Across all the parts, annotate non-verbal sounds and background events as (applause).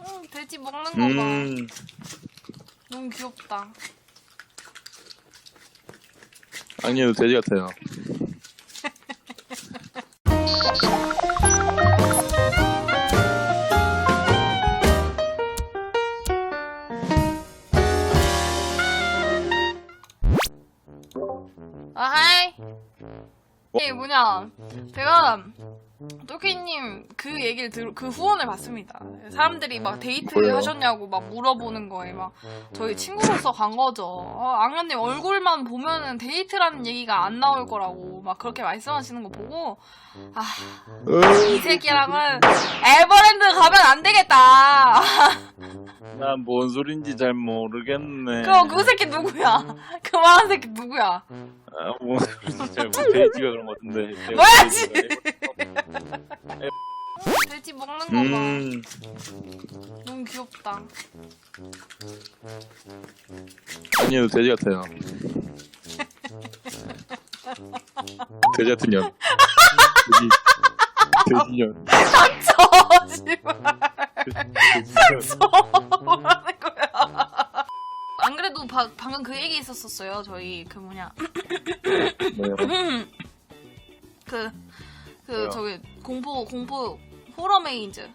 음, 돼지 먹는 거 봐. 음, 너무 귀엽다. 아니에도 돼지 같아요. 아, 하이. 이게 뭐냐. 제가, 또키님 그 얘기를 들, 그 후원을 받습니다. 사람들이 막 데이트 뭐요? 하셨냐고 막 물어보는 거에 막 저희 친구로서 간 거죠. 어, 악녀님 얼굴만 보면은 데이트라는 얘기가 안 나올 거라고 막 그렇게 말씀하시는 거 보고, 아, 이 새끼랑은 에버랜드 가면 안 되겠다. (laughs) 난 뭔 소린지 잘 모르겠네. 그럼 그 새끼 누구야? (laughs) 그 말한 새끼 누구야? 아, 뭔 소린지 잘 모르. (laughs) 돼지가 그런 것 같은데. 뭐야 지? 돼지 먹는 거 봐. 음, 너무 귀엽다. 아니에도 돼지 같아요. 돼지 같은 년. 돼지, 돼지년. 저 씨발 돼지 년. 뭐라는 거야? 안 그래도 바- 방금 그 얘기 있었었어요. 저희 그 뭐냐 뭐요? 그 그 뭐요? 저기 공포 공포 호러 메이즈.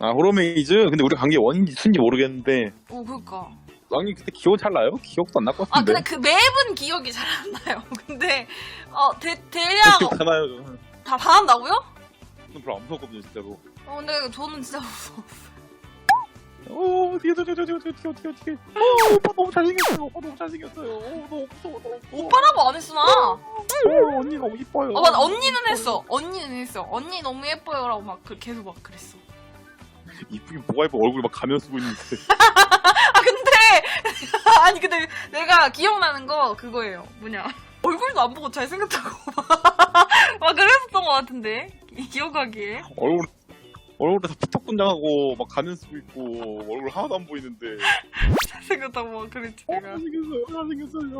아, 호러메이즈? 근데 간게 원인지 순인지 모르겠는데. 오 그니까. 왕님 그때 기억 잘 나요? 기억도 안 날 것 아 같은데. 근데 그 맵은 기억이 잘 안 나요. (laughs) 근데 어 대, 대략 기억 다 나요, 저는. 다 다 한다고요? 저는 별로 안 무섭거든요, 진짜로. 어 근데 저는 진짜 (laughs) 무서워. 어, 어떻게, 어떻게, 어떻게, 어떻게, 어떻게, 어떻게, 어떻게. 어, 오빠 너무 잘생겼어요. 오빠 너무 잘생겼어요. 어, 너무 무서워, 너무 무서워. 오빠라고 안 했으나. 어, 언니가 이뻐요. 어 맞아 언니는 했어. 언니는 했어. 언니 너무 예뻐요라고 막 그- 계속 막 그랬어. 이쁘긴 뭐가 이뻐. 얼굴 막 가면 쓰고 있는데. (laughs) 아 근데 (laughs) 아니 근데 내가 기억나는 거 그거예요. 뭐냐 얼굴도 안 보고 잘생겼다고 (laughs) 막 그랬었던 것 같은데 기- 기억하기에 얼굴, 얼굴에 다 피터분장하고 막 가면 쓰고 있고 얼굴 하나도 안 보이는데. 잘생겼다고 막 그랬지 어, 내가. 잘생겼어요. 잘생겼어요.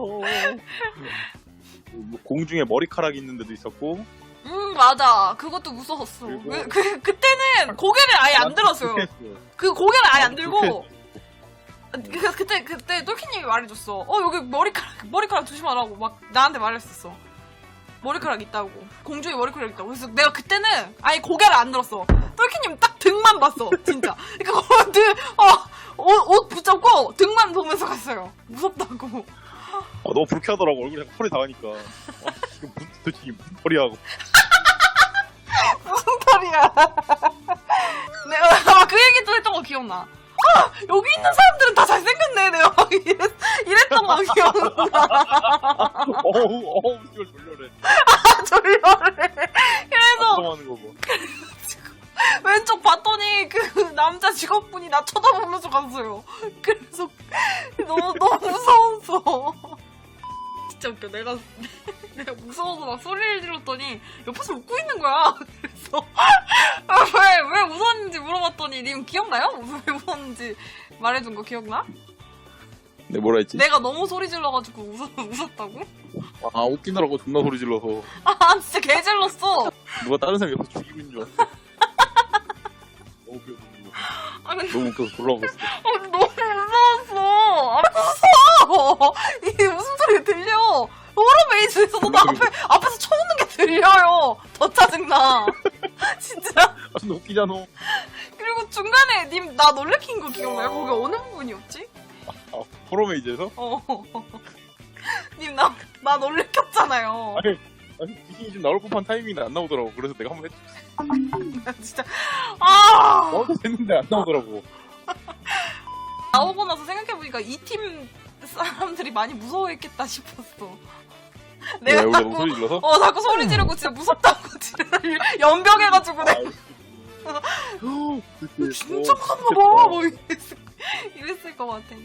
뭐 공중에 머리카락이 있는 데도 있었고. 음 맞아 그것도 무서웠어. 그리고- 그, 그 그때는 고개를 아예 안 들었어요. 불쾌했어요. 그 고개를 아예 안 들고 불쾌했어요. 그, 그때 그때 똘키님이 말해줬어. 어 여기 머리카락 머리카락 조심하라고 막 나한테 말했었어. 머리카락 있다고 공중에 머리카락 있다고 그래서 내가 그때는 아예 고개를 안 들었어. 똘키님 딱 등만 봤어 진짜. 그러니까 등어옷 붙잡고 등만 보면서 갔어요. 무섭다고. 아, 너무 불쾌하더라고. 얼굴에 자꾸 털이 닿으니까. 아, 지금 무슨, 도대체 무슨 털이야. 무슨 털이야. 내가 막 그 얘기도 했던 거 기억나. 아 여기 있는 사람들은 다 잘생겼네 내가 막 이랬, 이랬던 거 기억나. (laughs) 어우, 어우, 이걸 졸려 래. (laughs) 졸려래. 그래서 걱정하는 거고. (laughs) 왼쪽 봤더니 그 남자 직원분이 나 쳐다보면서 갔어요. (laughs) 그래서 너무 너무 무서웠어. 진짜 웃겨. 내가 내가 무서워서 막 소리를 질렀더니 옆에서 웃고 있는 거야. 그래서 왜왜 웃었는지 물어봤더니 님 기억나요? 왜 웃었는지 말해준 거 기억나? 네, 뭐라 했지? 내가 너무 소리 질러가지고 웃었, 웃었다고? 아, 웃기느라고 존나 소리 질러서. 아 진짜 개 질렀어. 누가 다른 사람 옆에서 죽이고 있는 줄 알았어. (laughs) 너무 웃겨서. 아 근데 너무 웃겨서 돌아오겠어. 어, 너무 무서웠어. 아, 무서워. 이게 무슨 소리가 들려. 호러메이즈에서도 나 앞에, 앞에서 쳐오는 게 들려요. 더 짜증나. (laughs) 진짜. 아, 근데 웃기잖아. 그리고 중간에 님 나 놀래킨 거 기억나요? 거기 어느 부분이었지? 아, 포로메이즈에서? 어. (laughs) 님 나, 나 놀래켰잖아요. 아니, 아니, 귀신이 좀 나올 법한 타이밍인데 안 나오더라고. 그래서 내가 한번 해줬어. (laughs) 진짜. 아. 나오도 됐는데 안 나오더라고. (laughs) 나오고 나서 생각해보니까 이 팀 사람들이 많이 무서워했겠다 싶었어. 왜, 내가 우리가 너무 자꾸 소리 질러서? 어, 자꾸 소리 지르고 진짜 무섭다고 진짜 연병해가지고 내가 그때, 진짜 어, 큰가 봐. 뭐 이랬을, 이랬을 것 같아.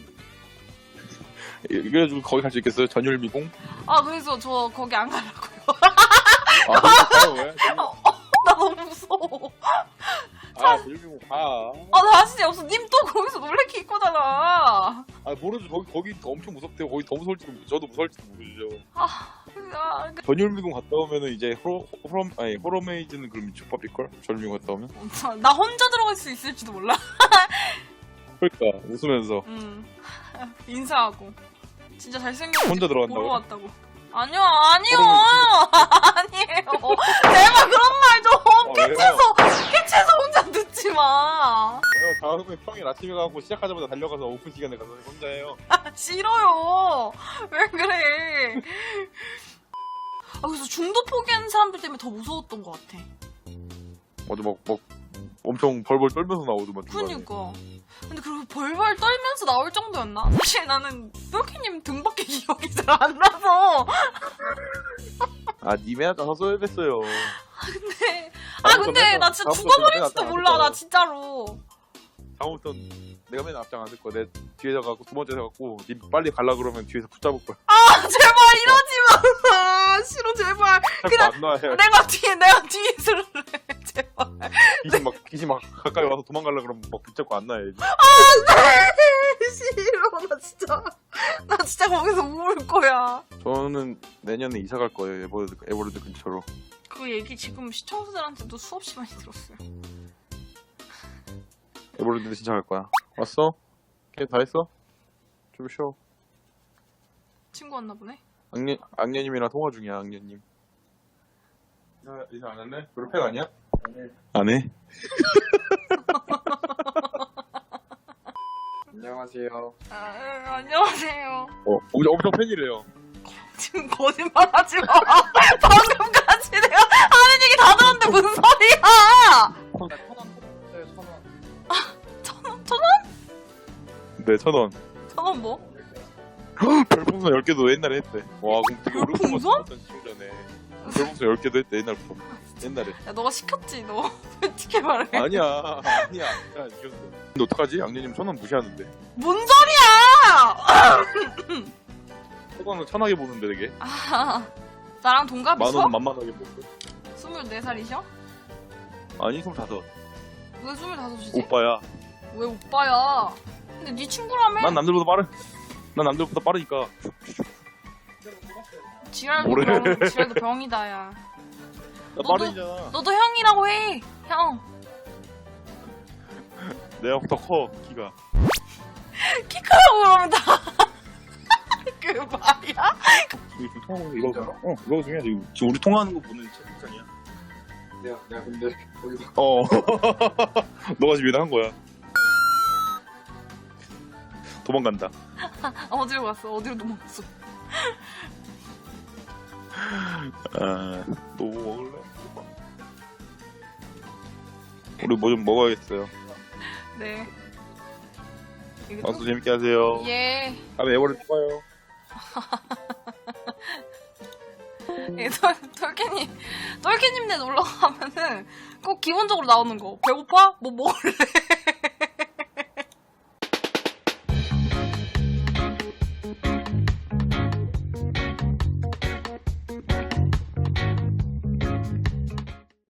그래가지고 거기 갈 수 있겠어요? 전율 미공? 아, 그래서 저 거기 안 가려고요. 아, 가요, 왜? 나 너무 무서워. 아, 전율 미공 가. 아, 나 진짜 없어. 님 또 거기서 놀래키 있거잖아. 아, 모르죠. 거기, 거기 더 엄청 무섭대요. 거기 더 무서울지도, 모르- 저도 무서울지도 모르죠. 아, 아, 그- 전율미군 갔다 오면은 이제 호러 호러 아니 호러메이즈는 그럼 족밥일 걸? 전율미군 갔다 오면? 나 혼자 들어갈 수 있을지도 몰라. 그러니까 웃으면서 음. (laughs) 인사하고. 진짜 잘생겼지. 혼자 들어간다고? 보러 왔다고. 아니요, 아니요! (laughs) 아니에요. 내가 그런 말 좀! 어, 왜요? 캐치해서, 캐치해서 혼자 듣지 마! 어, 다음에 평일 아침에 가고 시작하자마자 달려가서 오픈 시간에 가서 혼자 해요. 아, 싫어요! 왜 그래! 아, 그래서 중도 포기하는 사람들 때문에 더 무서웠던 것 같아. 어제 막, 막 엄청 벌벌 떨면서 나오더만 중간에. 그니까. 근데 그리고 벌벌 떨면서 나올 정도였나? 사실 나는 똘키님 등밖에 (laughs) 기억이 잘 안 나서. 아 님이 아까 서서야 됐어요. 근데, 아, 근데 나 진짜 다음부터 죽어버릴지도 몰라, 나 진짜로. 다음부터 내가 맨 앞장 안쓸 거야. 내 뒤에서 가고 두 번째 가고 님 빨리 갈라 그러면 뒤에서 붙잡을 거야. 아, 제발 이러지 마! 아, 싫어, 제발. 자꾸 안 나와요. 내가 뒤에, 내가 뒤에 있을래. 제발. 귀신 막 귀신 막 가까이 와서 도망가려 그러면 막 붙잡고 안 나야지. 싫어, 나 진짜. 나 진짜 거기서 울 거야. 저는 내년에 이사 갈 거예요. 에버랜드, 에버랜드 근처로. 그 얘기 지금 시청자들한테도 수없이 많이 들었어요. 에버랜드 진짜 갈 거야. 왔어? 걔 다 했어? 좀 쉬어. 친구 왔나 보네. 악년 악년님이랑 통화 중이야. 악년님. 이사 이사 안 했네? 졸업팩 아니야? 안 해. (laughs) 안녕하세요. 아, 응, 안녕하세요. 어, 엄청 엄청 팬이래요. 지금 거짓말 하지 마. (laughs) 방금까지 내가 하는 얘기 다 들었는데 무슨 소리야! 천원 네, 천원. 천 원? 천 원? 네, 천 원. 천 원 뭐? (laughs) 별풍선 10개도 옛날에 했대. 와, 그럼 되게 오래 별풍선? 던 시청자네. 별풍선 10개도 했대, 옛날부터. 옛날에. 야, 너가 시켰지, 너. (laughs) 솔직히 말해. 아니야, 아니야. 야, 이겼어. 근데 어떡하지? 악년님 천원 무시하는데. 뭔 소리야! (laughs) 소강은 천하게 보는데 되게. 아, 나랑 동갑이셔? 만원 만만하게 보고. 24살이셔? 아니, 스물다섯. 왜 25이지? 오빠야. 왜 오빠야? 근데 네 친구라며? 난 남들보다 빠르. 난 남들보다 빠르니까. 지랄도 뭐래? 병, 지랄도 병이다, 야. 나 너도- 빠르잖아. 너도 형이라고 해, 형. (laughs) 내가 더 커, 키가. (laughs) 키 크다고 그러면 다. 그 말이야? 지금 통화하고 이거, 어, 이거 중요해. 지금, 지금 우리 통화하는 거 보는 채팅창이야. 내가 내가 근데 거기서 어. (laughs) 너가 지금 한 거야. 도망간다. (laughs) 어디로 갔어? 어디로 도망갔어? 아, 너뭐 먹을래? 우리 뭐 좀 먹어야겠어요. 네. 이거 방송 재밌게 하세요. 예. 다음에 에버랜드 봐요. (laughs) 예, 털, 털캐님, 털캐님네 놀러 가면은 꼭 기본적으로 나오는 거. 배고파? 뭐 먹을래? (laughs)